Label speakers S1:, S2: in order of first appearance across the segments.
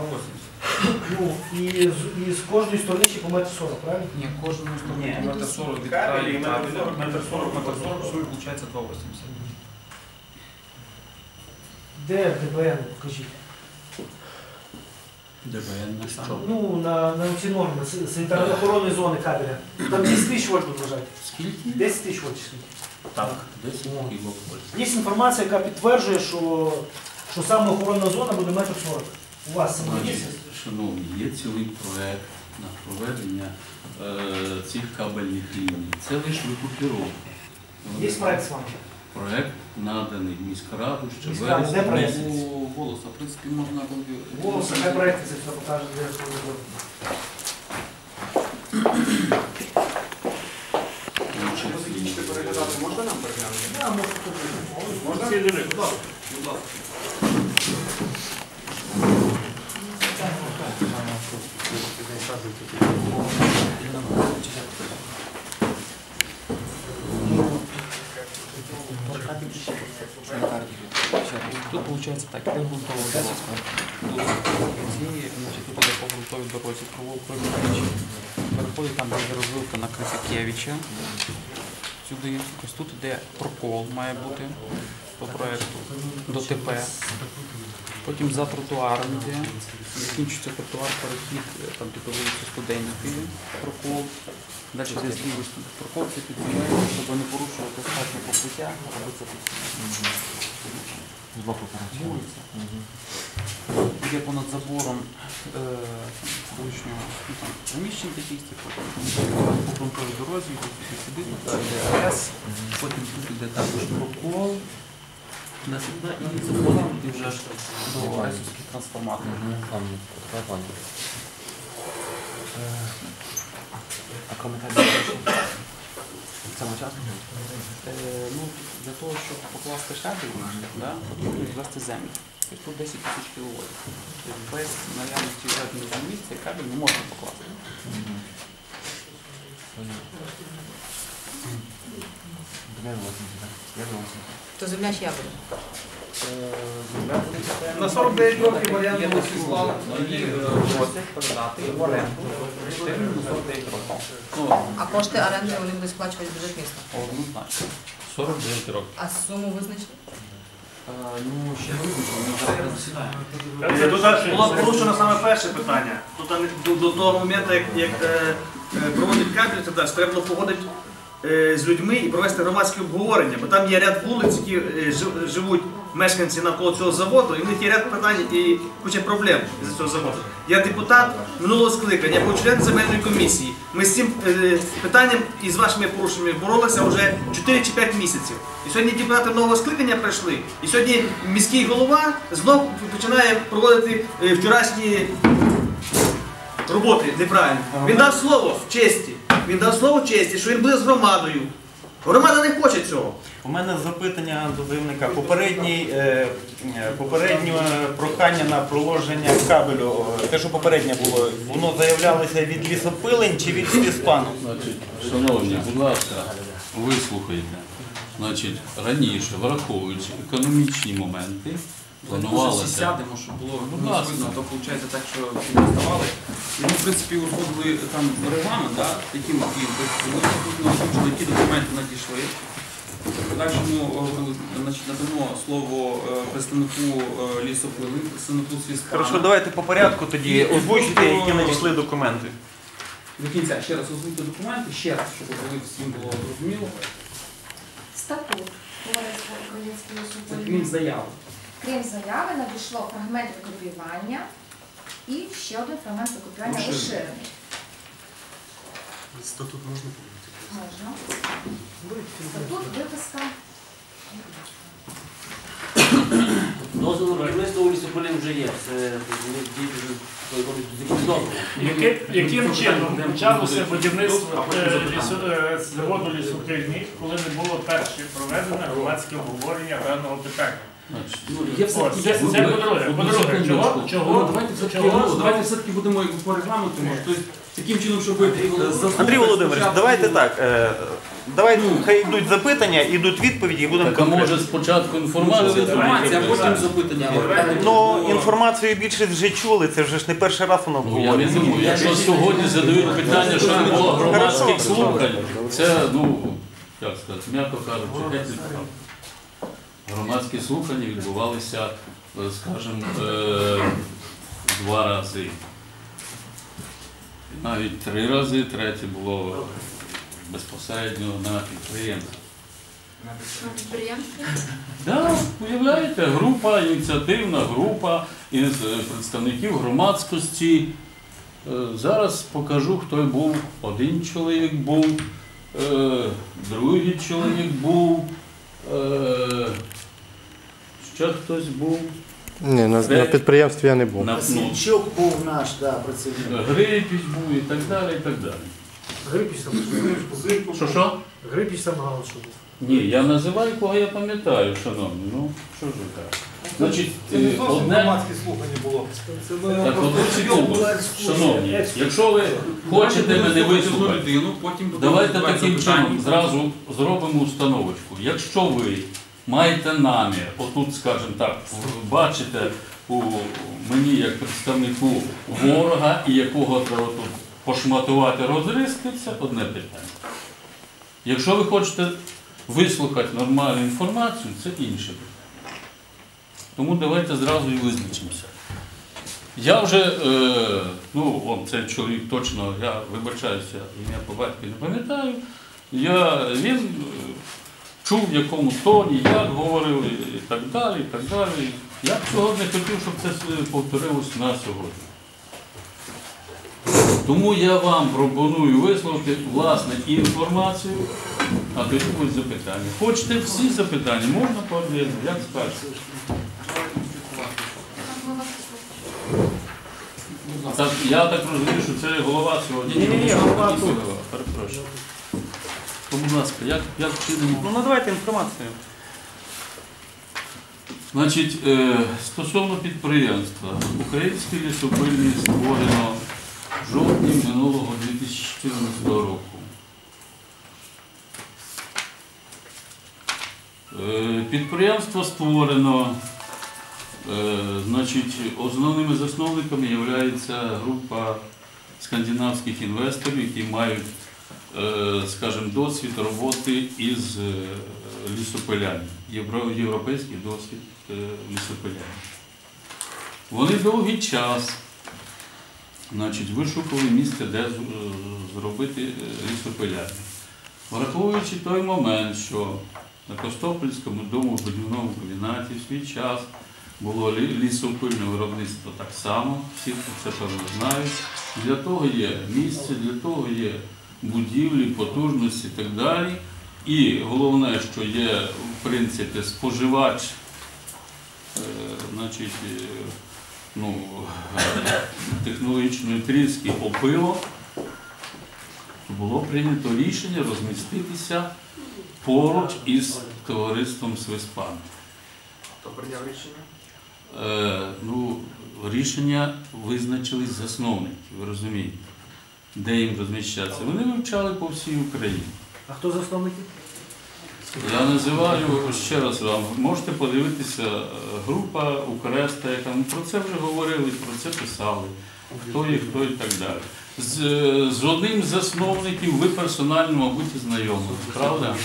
S1: 2,80.
S2: Ну, і з, і з кожної сторони ще по метр 40, правильно?
S1: Ні, кожному стороні
S3: Ні.
S1: метр 40 від
S3: Кабелі
S1: краю,
S3: і
S1: так,
S3: метр 40,
S1: метр 40, метр 40, всього виходить 2,80.
S2: Де ДБН, покажіть?
S4: ДБН на що?
S2: Ну, на, на ці норми, с- санітарно-охоронної зони кабеля. Там 10 тисяч вольт тут лежать.
S4: Скільки?
S2: 10 тисяч вольт чи скільки.
S4: Так, 10 кіловольт.
S2: Є інформація, яка підтверджує, що, що саме охоронна зона буде метр 40. У вас є?
S4: Шановні, є цілий проект на проведення е, цих кабельних ліній. Це лише викупіровка.
S2: Є проект з вами?
S4: Проект наданий в міськраду ще
S2: Міськрада, де
S4: вересні
S2: проект?
S1: голоса, в принципі, можна буде...
S2: Волосы, хай проекти це все покажуть, де охоронна зона.
S4: Участь
S3: Ви закінчите переглядати, можна нам переглянути?
S2: Да, може, тут.
S3: Можна? Будь ласка. Будь ласка.
S1: Тут виходить так, іде грунтова значить, тут іде по грунтовій дорозі кровопроліtaючи. Переходить там, де є розвилка на Крисакевича. Сюди. Ось тут іде прокол, має бути по проекту до ТП. Потім за тротуаром йде. Закінчується тротуар, перехід, е, там типу вулицю Студентської, прокол. Далі йде з лівої прокол, це підбігає, щоб не порушувати остатнє покриття, аби це вулиця. Є понад забором е, колишнього ну, приміщень таких, типу, по грунтовій дорозі, сюди йде АЕС, потім тут йде також прокол, на і заходимо і вже до АЕСовських трансформаторів.
S5: А коментарі саме час?
S1: Е, ну, для того, щоб покласти шабель, да, потрібно звести землю. Тобто тут 10 тисяч кіловольт. Тобто без наявності жодної землі цей кабель не можна покласти.
S6: То земля чия буде?
S3: На 49 років варіант голосували.
S1: Її е, передати в оренду термін 49 років. Ну,
S6: А кошти оренди вони будуть сплачувати бюджет міста.
S1: однозначно.
S4: 49 років.
S6: А суму визначили?
S1: Е, Ну, ще не засідаємо.
S7: Тут було порушено саме перше питання. Тут до, до того моменту, як, як е, е, проводить кабель, то далі, треба було погодити е, з людьми і провести громадське обговорення, бо там є ряд вулиць, які е, живуть мешканці навколо цього заводу, і в них є ряд питань і куча проблем з цього заводу. Я депутат минулого скликання, я був член земельної комісії. Ми з цим е, питанням і з вашими порушеннями боролися вже 4 чи 5 місяців. І сьогодні депутати нового скликання прийшли, і сьогодні міський голова знов починає проводити е, вчорашні роботи неправильно. Він дав слово в честі. Він дав слово в честі, що він буде з громадою. Громада не хоче цього.
S8: У мене запитання до заявника. Попередній, е, е, попереднє прохання на проложення кабелю, е, те, що попереднє було, воно заявлялося від лісопилень чи від ліспану?
S4: Значить, шановні, будь ласка, вислухайте. Значить, раніше, враховуючи економічні моменти,
S1: Може, всі сядемо, щоб було ну, видно, то виходить так, що всі не вставали. І ми, в принципі, узгодили там регламент, да, яким і ми озвучили, які документи надійшли. Подальшому е, значить, надамо слово е, представнику е, лісопили, представнику сільського.
S8: Хорошо, давайте по порядку тоді озвучити, які надійшли документи.
S1: До кінця ще раз озвучити документи, ще раз, щоб коли всім було зрозуміло.
S9: Статут товариства Української
S1: Це крім заяви.
S9: Крім заяви, надійшло фрагмент викопіювання і ще один фрагмент викопіювання
S1: Розширений.
S9: розширений.
S5: Статут можна
S9: Можна. Статут, виписка.
S5: Дозвіл на будівництво у лісополі вже є. Це діти вже дозвіл.
S10: Яке- Яким чином почалося будівництво е, лісо- е, заводу лісопильні, коли не було перше проведено громадське обговорення даного питання?
S3: Ну,
S10: це, це
S3: Ну,
S10: чого,
S3: давайте все-таки,
S10: чого,
S3: ну, давайте все-таки будемо як по регламенту, може, тобто таким чином, щоб е,
S8: Андрій Володимирович, давайте так. е, Давайте хай йдуть запитання, йдуть відповіді і будемо
S4: Так, а
S8: конкретно.
S4: може спочатку інформація?
S3: Інформація, а потім запитання.
S8: Ну, інформацію більше вже чули, це вже ж не перший раз воно
S4: Ну, я не думаю, якщо сьогодні задають питання, що не було громадських слухань, це, ну, як сказати, м'яко кажучи, геть неправда. Громадські слухання відбувалися, е, скажімо, е, два рази. Навіть три рази, третє було безпосередньо на підприємстві.
S6: На підприємстві?
S4: Да, уявляєте, група, ініціативна група із е, представників громадськості. Зараз покажу, хто був. Один чоловік був, другий чоловік був, ще хтось був.
S11: Ні, на, на підприємстві я не був.
S4: На, ну,
S2: був наш, да, працівник.
S4: Грипіч був і так далі. і так далі.
S2: Грипіч там
S4: Що що?
S2: Грипіч там гал, що був.
S4: Ні, я називаю, кого я пам'ятаю, шановні. Ну, що ж ви так? Значить, е, одне.
S3: слухання було.
S4: Так, одну секунду. Шановні, якщо ви хочете мене вислухати,
S3: людину, потім
S4: давайте
S3: задавати
S4: таким
S3: запитання.
S4: чином зразу зробимо установочку. Якщо ви маєте намір, отут, скажімо так, бачите у мені як представнику ворога і якого треба тут пошматувати, розрізки, це одне питання. Якщо ви хочете вислухати нормальну інформацію, це інше питання. Тому давайте зразу і визначимося. Я вже, е, ну, он, цей чоловік точно, я вибачаюся, ім'я по батькові не пам'ятаю. Він чув, в якому тоні, як говорив і так далі, і так далі. Я б цього не хотів, щоб це повторилось на сьогодні. Тому я вам пропоную висловити власне інформацію, а тоді будуть запитання. Хочете всі запитання, можна по одному, як скажете. Так, я так розумію, що це голова сьогодні. Тільки
S2: тут.
S4: голова, Перепрошую. То, будь ласка, як, як чинимо?
S8: Ну, надавайте інформацію.
S4: Значить, е, стосовно підприємства, український лісопильний створено в жовтні минулого 2014 року. Е, Підприємство створено, е, значить, основними засновниками є група скандинавських інвесторів, які мають, скажімо, досвід роботи із е, лісопилями, європейський досвід е, лісопилями. Вони довгий час значить, вишукували місце, де зробити е, лісопилярню. Враховуючи той момент, що на Костопільському домобудівному комбінаті в свій час було лісопильне виробництво так само, всі це певно знають. Для того є місце, для того є будівлі, потужності і так далі. І головне, що є в принципі споживач, е, значить, е, ну, технологічної тріски опилок, то було прийнято рішення розміститися поруч із товариством Свиспан.
S3: Хто прийняв рішення?
S4: Е, ну, рішення визначились засновники, ви розумієте, де їм розміщатися. Вони вивчали по всій Україні.
S2: А хто засновники?
S4: Я називаю ще раз вам, можете подивитися, е, група Укреста, яка про це вже говорили, про це писали, хто є, хто і так далі. З, е, з одним з засновників ви персонально, мабуть, і знайомі, правда?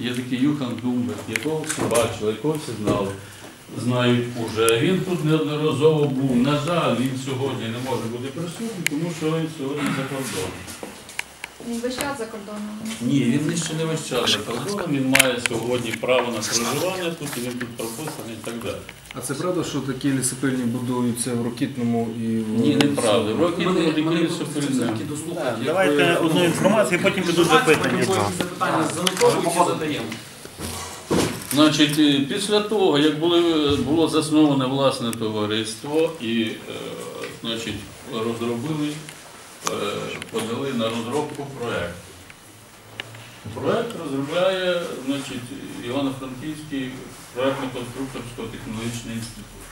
S4: Є такий Юхан Думберг, якого всі бачили, якого всі знали, знають уже. Він тут неодноразово був. На жаль, він сьогодні не може бути присутній, тому що він сьогодні за кордоном.
S9: Він весь час за кордоном.
S4: Ні, він ще не весь час за кордоном, він має сьогодні право на проживання тут, і він тут прописаний і так далі.
S12: А це правда, що такі лісопильні будуються в Рокітному і в
S4: Ні, неправда. В
S3: Мене-
S4: такі лісопильні.
S8: Давайте одну інформацію, потім підуть запитання.
S3: Запитання занотовуємо чи задаємо?
S4: Значить, е, після того, як були, було засноване власне товариство і е, значить, розробили, е, подали на розробку проєкту. Проект розробляє Івано-Франківський проєктно-конструкторсько-технологічний інститут.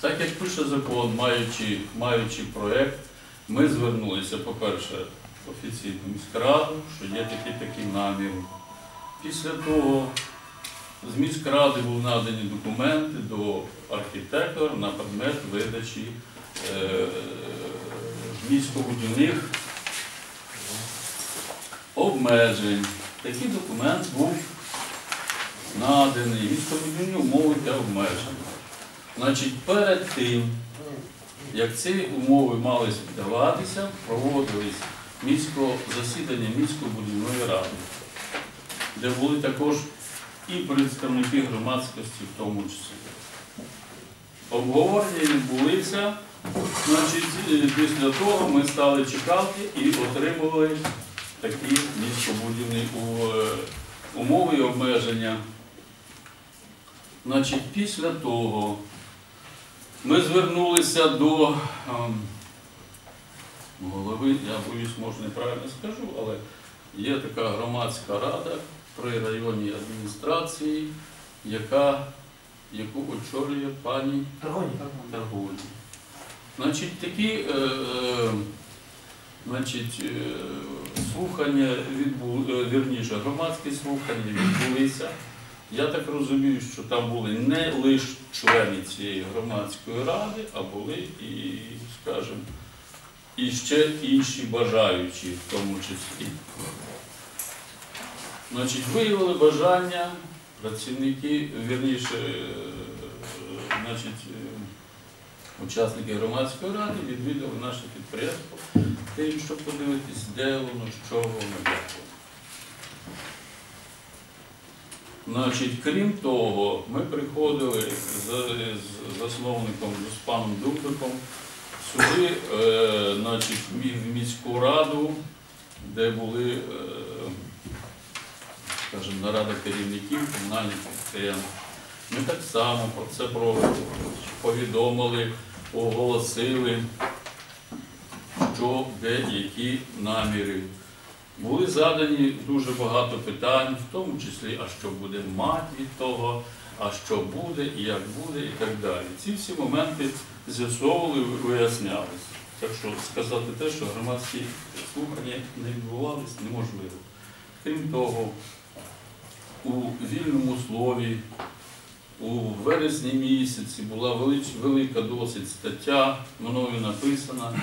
S4: Так як пише закон, маючи, маючи проєкт, ми звернулися, по-перше, офіційно міськраду, що є такі такі наміри. Після того з міськради були надані документи до архітектора на предмет видачі е, міськобудівних обмежень. Такий документ був наданий, містобудівні умови для обмежень. Значить, перед тим, як ці умови мали даватися, проводились засідання міськобудівної ради, де були також і представники громадськості в тому числі. Обговорення відбулися, значить, е, після того ми стали чекати і отримали такі міськобудівні е, умови і обмеження. Значить, після того ми звернулися до ем, голови, я боюсь, може неправильно скажу, але є така громадська рада при районній адміністрації, яка, яку очолює пані
S2: Таргоні.
S4: Значить, такі е, е, значить, е, слухання відбу, е, вірніше, громадські слухання відбулися. Я так розумію, що там були не лише члени цієї громадської ради, а були і, скажімо, і ще інші бажаючі в тому числі. Значить, виявили бажання працівники, вірніше, е, значить, е, учасники громадської ради відвідали наше підприємство, тим, щоб подивитись, де воно, що воно, як воно. Значить, крім того, ми приходили з, з засновником, з паном Дубиком сюди, е, значить, в міську раду, де були, е, скажімо, нарада керівників комунальних підприємств. Ми так само про це повідомили, оголосили, що де які наміри. Були задані дуже багато питань, в тому числі, а що буде мати від того, а що буде, і як буде, і так далі. Ці всі моменти з'ясовували, вияснялися. Так що сказати те, що громадські слухання не відбувалися, неможливо. Крім того, у вільному слові у вересні місяці була велика досить стаття, мною написана,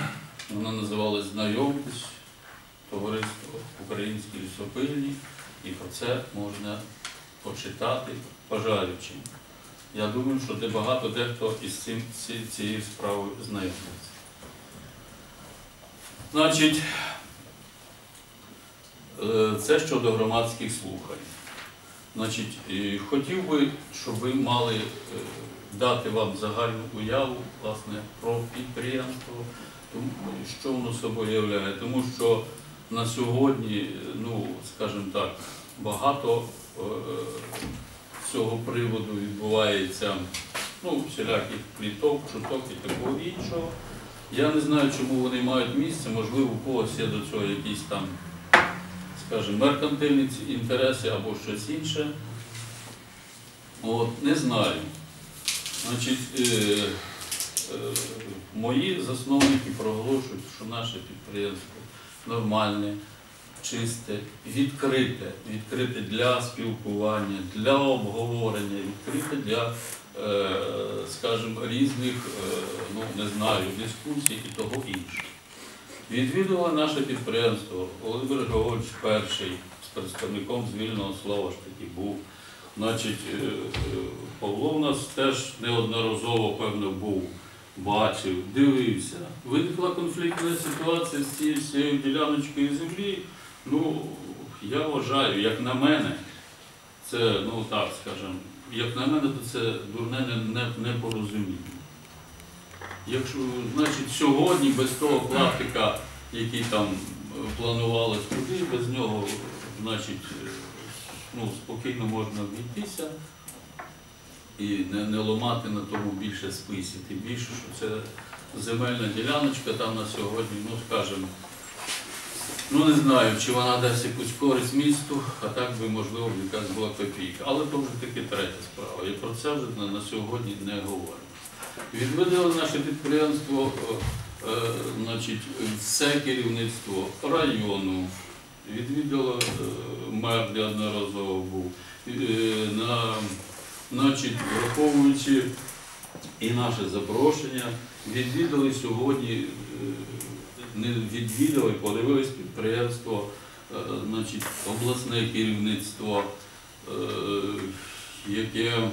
S4: вона називалась Знайомтесь, товариство Українські лісопильні, і про це можна почитати бажаючим. Я думаю, що де багато дехто із цим, цією справою знайомиться. Значить, е, це щодо громадських слухань. Значить, е, хотів би, щоб ви мали е, дати вам загальну уяву власне, про підприємство, що воно собою являє. Тому що на сьогодні, е, ну, скажімо так, багато цього приводу відбувається ну, всіляких пліток, чуток і такого іншого. Я не знаю, чому вони мають місце, можливо, у когось є до цього якісь там скажімо, меркантильні інтереси або щось інше. От, не знаю. Значить, е, е, мої засновники проголошують, що наше підприємство нормальне, чисте, відкрите, відкрите для спілкування, для обговорення, відкрите для, е, скажімо, різних, е, ну не знаю, дискусій і того іншого. Відвідували наше підприємство. Володимир Григорович перший з представником з вільного слова ж таки був. Значить, е, е, Павло у нас теж неодноразово, певно, був, бачив, дивився. Виникла конфліктна ситуація з цією всією діляночкою землі. Ну, я вважаю, як на мене, це, ну так скажемо, як на мене, то це дурне не- не- непорозуміння. Якщо, значить, сьогодні без того клаптика, який там е, планувалось туди, без нього, значить, е, ну, спокійно можна обійтися і не, не ламати на тому більше списі. Тим більше, що це земельна діляночка там на сьогодні, ну скажімо, Ну не знаю, чи вона дасть якусь користь місту, а так би можливо якась була копійка. Але то вже таки третя справа. І про це вже на, на сьогодні не говоримо. Відвідали наше підприємство, е, е, значить, все керівництво району, відвідало е, мер неодноразово був. На, значить, враховуючи і наше запрошення, відвідали сьогодні, не відвідали, подивились підприємство, значить, обласне керівництво, яке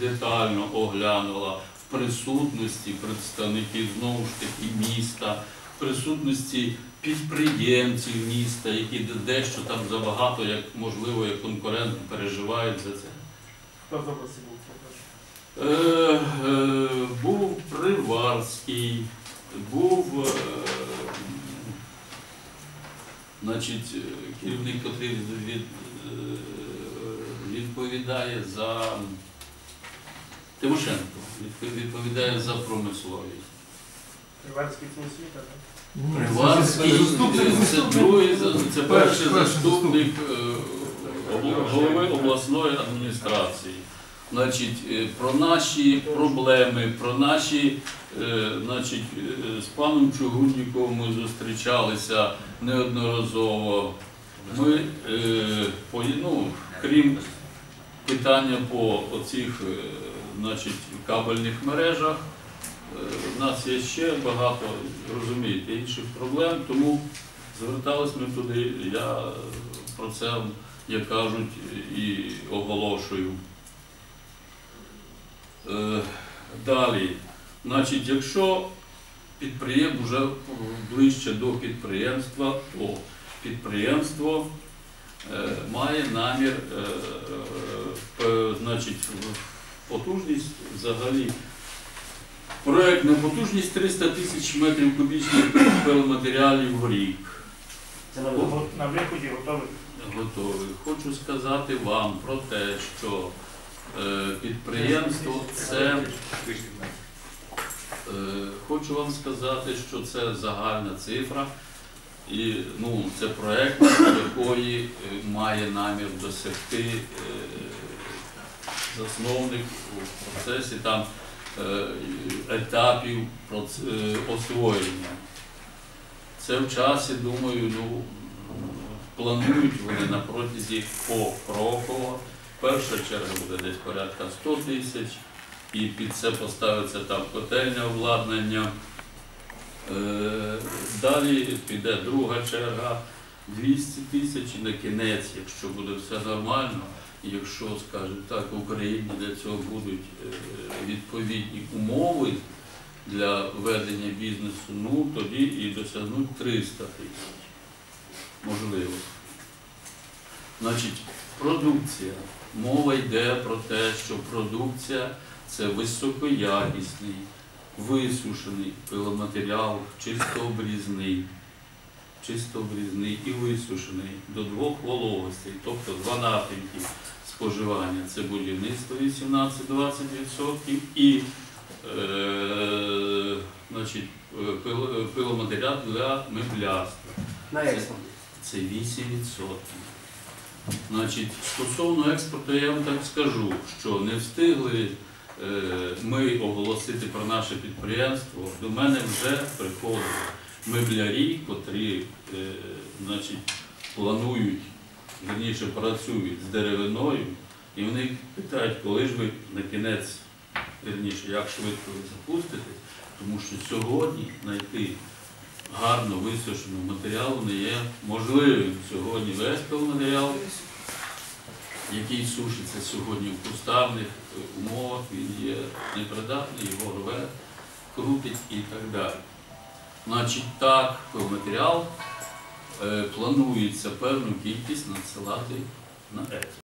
S4: детально оглянуло присутності представників знову ж таки міста, присутності підприємців міста, які дещо там забагато, як можливо, як конкуренти переживають за це.
S10: Хто в області був?
S4: Е, е, був Приварський, був е, значить, е, керівник, який е, відповідає за Тимошенко, відповідає за промисловість.
S10: Освіта, так?
S4: Приварський це другий, це перший заступник е, голови обласної адміністрації. Значить, е, про наші проблеми, про наші, е, значить, з паном Чугунніковим ми зустрічалися неодноразово. Ми, ну, крім питання по оцих, е, значить, кабельних мережах, е, в нас є ще багато, розумієте, інших проблем, тому звертались ми туди. Я про це, як кажуть, і оголошую. Е, Далі, значить, якщо підприємство вже ближче до підприємства, то підприємство е, має намір, е, е, значить, в- потужність взагалі. Проектна потужність 300 тисяч метрів кубічних пиломатеріалів в рік.
S5: Це на
S10: виході готовий.
S4: Готовий. Хочу сказати вам про те, що е, підприємство це. Е, Хочу вам сказати, що це загальна цифра, і ну, це проект, якої е, має намір досягти е, засновник у процесі там е, етапів е, освоєння. Це в часі, думаю, ну, планують вони на протязі покроково. Перша черга буде десь порядка 100 тисяч, і під це поставиться там котельне обладнання. Е, Далі піде друга черга 200 тисяч і на кінець, якщо буде все нормально, якщо, скажімо так, в Україні для цього будуть е, відповідні умови для ведення бізнесу, ну тоді і досягнуть 300 тисяч. Можливо. Значить, продукція. Мова йде про те, що продукція це високоякісний, висушений пиломатеріал, чисто обрізний, чисто обрізний і висушений до двох вологостей, тобто два напрямки споживання. Це будівництво 18-20% і е, значить, е, е, пиломатеріал для меблярства.
S5: На експорт.
S4: Це 8%. Значить, стосовно експорту, я вам так скажу, що не встигли е, ми оголосити про наше підприємство. До мене вже приходили меблярі, котрі е, значить, планують, верніше працюють з деревиною, і вони питають, коли ж ви на кінець, верніше, як швидко ви запустите, тому що сьогодні знайти гарно висушеного матеріалу не є можливим. Сьогодні весь пилматеріал, який сушиться сьогодні в кустарних е, умовах, він є непридатний, його рве, крутить і так далі. Значить, так, матеріал е, планується певну кількість надсилати на експорт.